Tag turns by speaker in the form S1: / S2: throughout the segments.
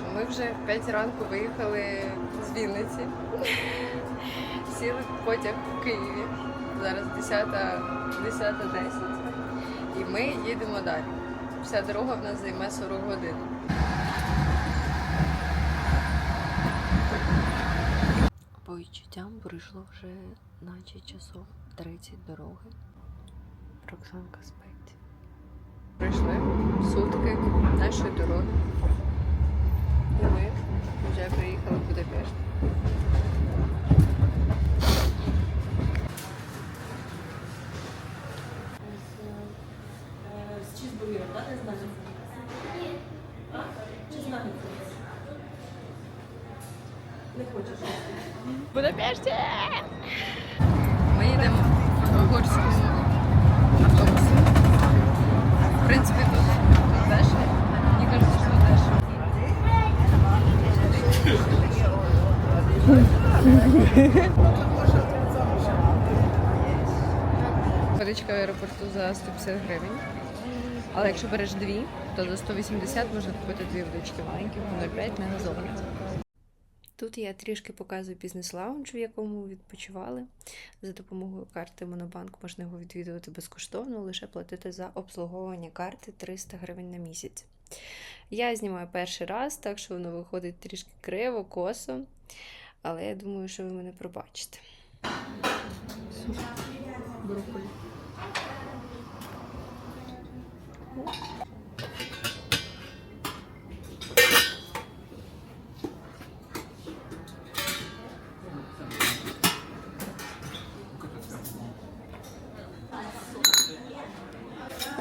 S1: що ми вже в 5 ранку виїхали з Вінниці. Сіли в потяг в Києві. Зараз 10, 10.10. І ми їдемо далі. Вся дорога в нас займе 40 годин. По відчуттям пройшло вже наче часов 30 дороги. Роксанка спить. Пройшли сутки нашої дороги. І ми вже приїхали в Будапешт.
S2: З чизбургером, так, не знаю? А? Чи з? Не хочеш?
S1: Будапешті! Ми їдемо в угорському автобусі. В принципі, тут Водичка в аеропорту за 150 гривень. Але якщо береш дві, то за 180 можна купити дві водички маленькі, по 0,5 не газовані. Тут я трішки показую бізнес-лаунж, в якому відпочивали. За допомогою карти Монобанк можна його відвідувати безкоштовно, лише платити за обслуговування карти 300 гривень на місяць. Я знімаю перший раз, так що воно виходить трішки криво, косо, але я думаю, що ви мене пробачите.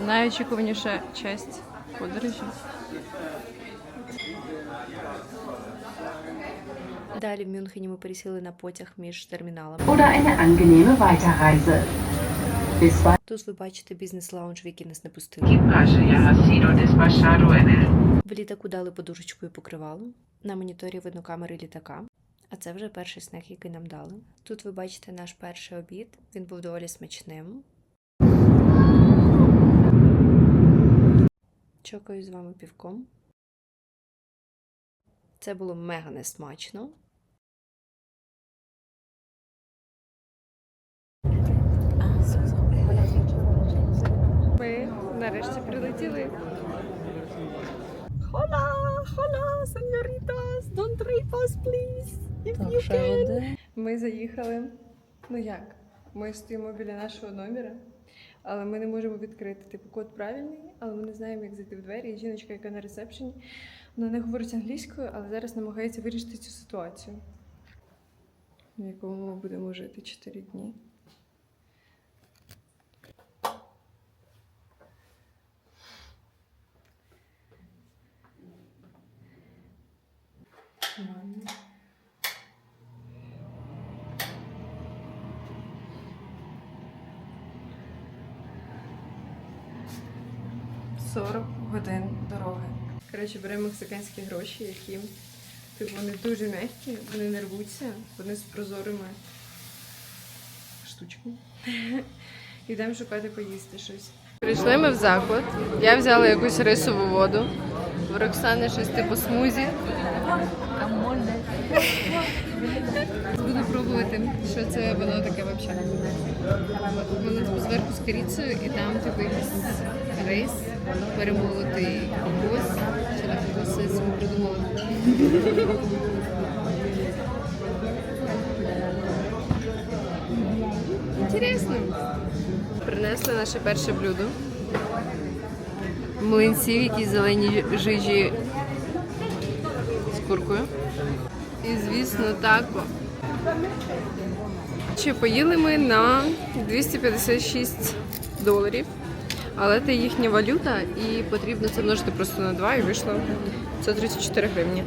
S1: Найочікуваніша часть подорожі. Далі в Мюнхені ми пересіли на потяг між терміналами. Тут ви бачите бізнес-лаунж, в який нас не пустили. В літаку дали подушечку і покривало. На моніторі видно камери літака. А це вже перший снег, який нам дали. Тут ви бачите наш перший обід. Він був доволі смачним. Чокаю з вами півком. Це було мега несмачно. Ми нарешті прилетіли. Хола, хола, сеньорітас, don't rape us, please, if you can. Ми заїхали. Ну як? Ми стоїмо біля нашого номера, але ми не можемо відкрити. Типу, код правильний, але ми не знаємо, як зайти в двері. І жіночка, яка на ресепшені, вона не говорить англійською, але зараз намагається вирішити цю ситуацію, в якому ми будемо жити 4 дні. Нормально. 40 годин дороги. Коротше, беремо мексиканські гроші, які типу, вони дуже м'які, вони не рвуться, вони з прозорими штучками. Йдемо шукати поїсти щось. Прийшли ми в заклад. Я взяла якусь рисову воду. В Роксани щось типу смузі. Пробувати, що це воно таке взагалі. Воно зверху з корицею і там типу якийсь рис, перемолотий кокос. Що на кокоси собі придумала. Інтересно. Принесли наше перше блюдо. Млинці в якійсь зеленій жижі з куркою. І, звісно, тако. Чи поїли ми на 256 доларів. Але це їхня валюта, і потрібно це множити просто на 2 і вийшло 134 гривні.